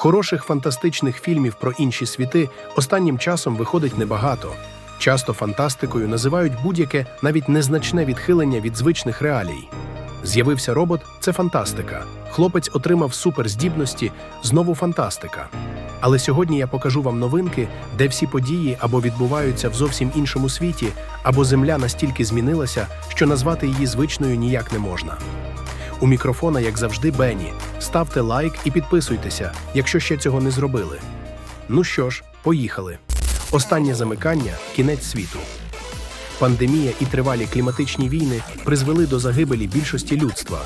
Хороших фантастичних фільмів про інші світи останнім часом виходить небагато. Часто фантастикою називають будь-яке навіть незначне відхилення від звичних реалій. З'явився робот це фантастика. Хлопець отримав суперздібності знову фантастика. Але сьогодні я покажу вам новинки, де всі події або відбуваються в зовсім іншому світі, або земля настільки змінилася, що назвати її звичною ніяк не можна. У мікрофона, як завжди, Бені. Ставте лайк і підписуйтеся, якщо ще цього не зробили. Ну що ж, поїхали. Останнє замикання кінець світу. Пандемія і тривалі кліматичні війни призвели до загибелі більшості людства.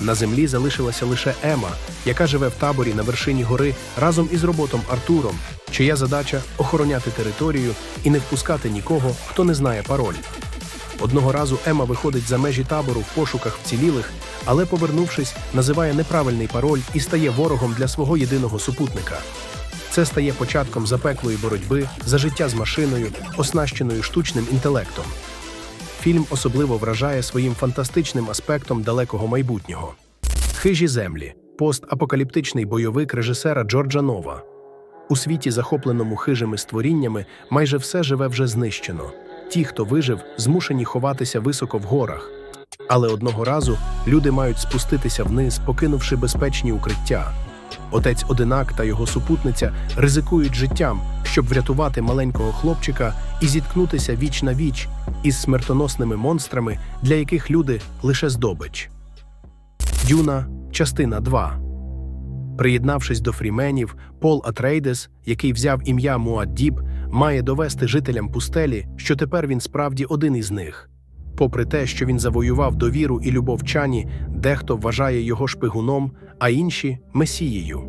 На землі залишилася лише Ема, яка живе в таборі на вершині гори разом із роботом Артуром, чия задача охороняти територію і не впускати нікого, хто не знає пароль. Одного разу Ема виходить за межі табору в пошуках вцілілих, але, повернувшись, називає неправильний пароль і стає ворогом для свого єдиного супутника. Це стає початком запеклої боротьби за життя з машиною, оснащеною штучним інтелектом. Фільм особливо вражає своїм фантастичним аспектом далекого майбутнього. Хижі землі постапокаліптичний бойовик режисера Джорджа Нова. У світі, захопленому хижими створіннями, майже все живе вже знищено. Ті, хто вижив, змушені ховатися високо в горах. Але одного разу люди мають спуститися вниз, покинувши безпечні укриття. Отець Одинак та його супутниця ризикують життям, щоб врятувати маленького хлопчика і зіткнутися віч на віч із смертоносними монстрами, для яких люди лише здобич. Дюна, частина 2 Приєднавшись до фріменів, Пол Атрейдес, який взяв ім'я Муаддіб, має довести жителям пустелі, що тепер він справді один із них. Попри те, що він завоював довіру і любов чані, дехто вважає його шпигуном, а інші месією.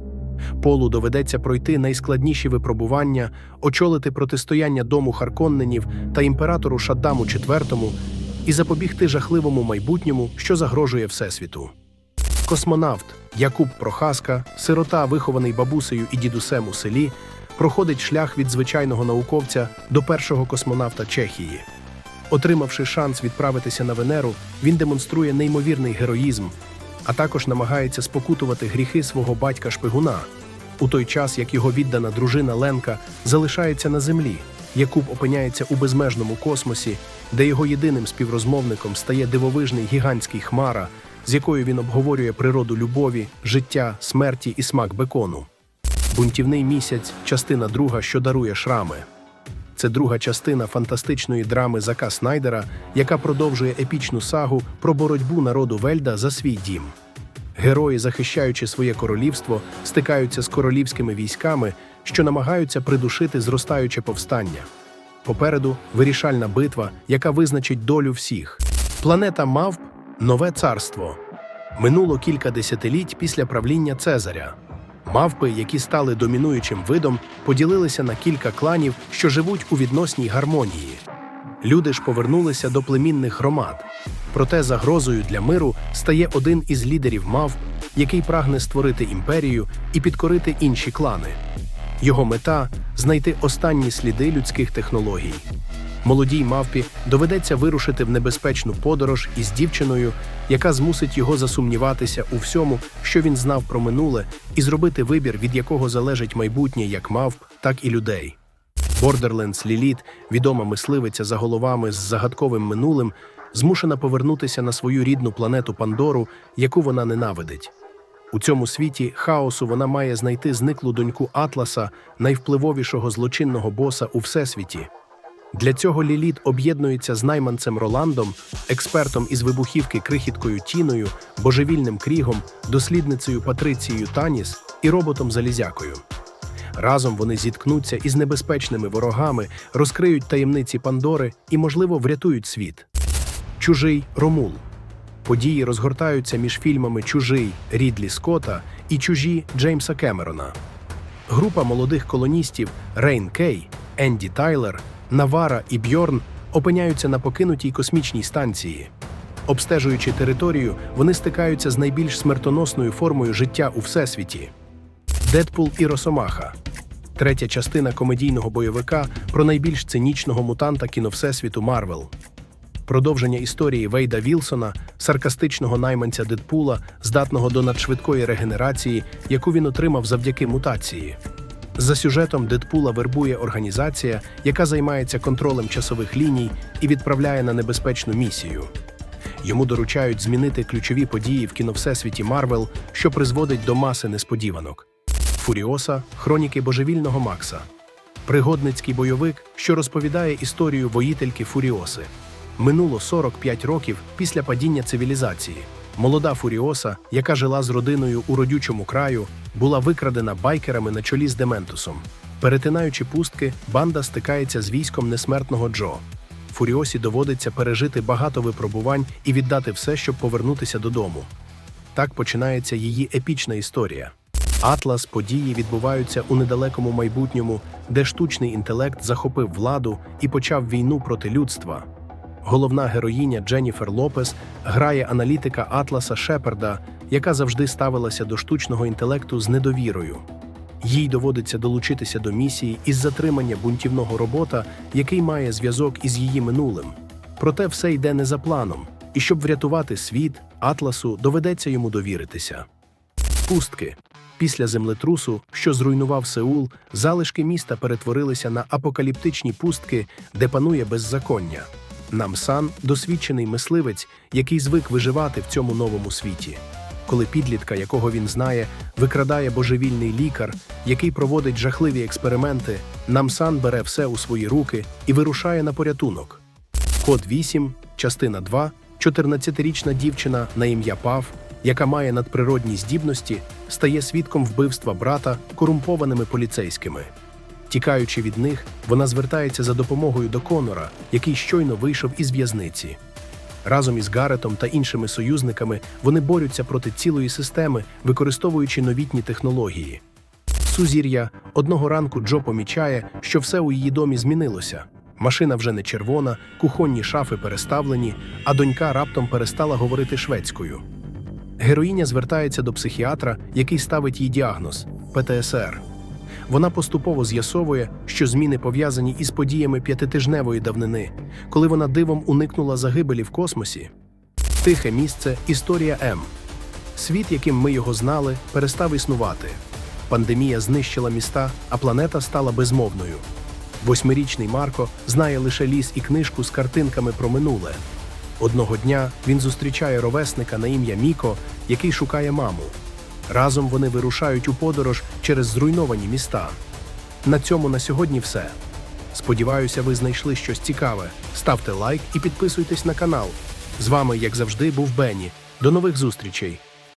Полу доведеться пройти найскладніші випробування, очолити протистояння дому Харконненів та імператору Шаддаму IV і запобігти жахливому майбутньому, що загрожує Всесвіту. Космонавт Якуб Прохаска, сирота, вихований бабусею і дідусем у селі, проходить шлях від звичайного науковця до першого космонавта Чехії. Отримавши шанс відправитися на Венеру, він демонструє неймовірний героїзм, а також намагається спокутувати гріхи свого батька шпигуна. У той час, як його віддана дружина Ленка залишається на землі, Якуб опиняється у безмежному космосі, де його єдиним співрозмовником стає дивовижний гігантський хмара, з якою він обговорює природу любові, життя, смерті і смак бекону. Бунтівний місяць частина друга, що дарує шрами. Це друга частина фантастичної драми Зака Снайдера, яка продовжує епічну сагу про боротьбу народу Вельда за свій дім. Герої, захищаючи своє королівство, стикаються з королівськими військами, що намагаються придушити зростаюче повстання. Попереду вирішальна битва, яка визначить долю всіх. Планета Мавп нове царство. Минуло кілька десятиліть після правління Цезаря. Мавпи, які стали домінуючим видом, поділилися на кілька кланів, що живуть у відносній гармонії. Люди ж повернулися до племінних громад. Проте загрозою для миру стає один із лідерів мавп, який прагне створити імперію і підкорити інші клани. Його мета знайти останні сліди людських технологій. Молодій мавпі доведеться вирушити в небезпечну подорож із дівчиною, яка змусить його засумніватися у всьому, що він знав про минуле, і зробити вибір, від якого залежить майбутнє як мавп, так і людей. Бордерленс Ліліт, відома мисливиця за головами з загадковим минулим, змушена повернутися на свою рідну планету Пандору, яку вона ненавидить. У цьому світі хаосу вона має знайти зниклу доньку Атласа, найвпливовішого злочинного боса у всесвіті. Для цього Ліліт об'єднується з найманцем Роландом, експертом із вибухівки крихіткою Тіною, божевільним крігом, дослідницею Патрицією Таніс і роботом Залізякою. Разом вони зіткнуться із небезпечними ворогами, розкриють таємниці Пандори і, можливо, врятують світ. Чужий Ромул. Події розгортаються між фільмами Чужий Рідлі Скотта і Чужі Джеймса Кемерона. Група молодих колоністів Рейн Кей, Енді Тайлер, Навара і Бьорн опиняються на покинутій космічній станції. Обстежуючи територію, вони стикаються з найбільш смертоносною формою життя у всесвіті. Дедпул і Росомаха. Третя частина комедійного бойовика про найбільш цинічного мутанта кіновсесвіту Марвел. Продовження історії Вейда Вілсона, саркастичного найманця Дедпула, здатного до надшвидкої регенерації, яку він отримав завдяки мутації. За сюжетом Дедпула вербує організація, яка займається контролем часових ліній і відправляє на небезпечну місію. Йому доручають змінити ключові події в кіновсесвіті Марвел, що призводить до маси несподіванок. Фуріоса хроніки божевільного Макса. Пригодницький бойовик, що розповідає історію воїтельки Фуріоси. Минуло 45 років після падіння цивілізації. Молода Фуріоса, яка жила з родиною у родючому краю, була викрадена байкерами на чолі з Дементусом. Перетинаючи пустки, банда стикається з військом несмертного Джо. Фуріосі доводиться пережити багато випробувань і віддати все, щоб повернутися додому. Так починається її епічна історія. Атлас події відбуваються у недалекому майбутньому, де штучний інтелект захопив владу і почав війну проти людства. Головна героїня Дженніфер Лопес грає аналітика Атласа Шеперда, яка завжди ставилася до штучного інтелекту з недовірою. Їй доводиться долучитися до місії із затримання бунтівного робота, який має зв'язок із її минулим. Проте все йде не за планом, і щоб врятувати світ, Атласу доведеться йому довіритися. Пустки. Після землетрусу, що зруйнував Сеул, залишки міста перетворилися на апокаліптичні пустки, де панує беззаконня. Намсан досвідчений мисливець, який звик виживати в цьому новому світі. Коли підлітка, якого він знає, викрадає божевільний лікар, який проводить жахливі експерименти, Намсан бере все у свої руки і вирушає на порятунок. Код 8, частина 2, 14-річна дівчина на ім'я Пав, яка має надприродні здібності, стає свідком вбивства брата корумпованими поліцейськими. Тікаючи від них, вона звертається за допомогою до Конора, який щойно вийшов із в'язниці. Разом із Гаретом та іншими союзниками вони борються проти цілої системи, використовуючи новітні технології. Сузір'я одного ранку Джо помічає, що все у її домі змінилося. Машина вже не червона, кухонні шафи переставлені, а донька раптом перестала говорити шведською. Героїня звертається до психіатра, який ставить їй діагноз ПТСР. Вона поступово з'ясовує, що зміни пов'язані із подіями п'ятитижневої давнини, коли вона дивом уникнула загибелі в космосі. Тихе місце історія М. Світ, яким ми його знали, перестав існувати. Пандемія знищила міста, а планета стала безмовною. Восьмирічний Марко знає лише ліс і книжку з картинками про минуле. Одного дня він зустрічає ровесника на ім'я Міко, який шукає маму. Разом вони вирушають у подорож через зруйновані міста. На цьому на сьогодні все. Сподіваюся, ви знайшли щось цікаве. Ставте лайк і підписуйтесь на канал. З вами, як завжди, був Бенні. До нових зустрічей!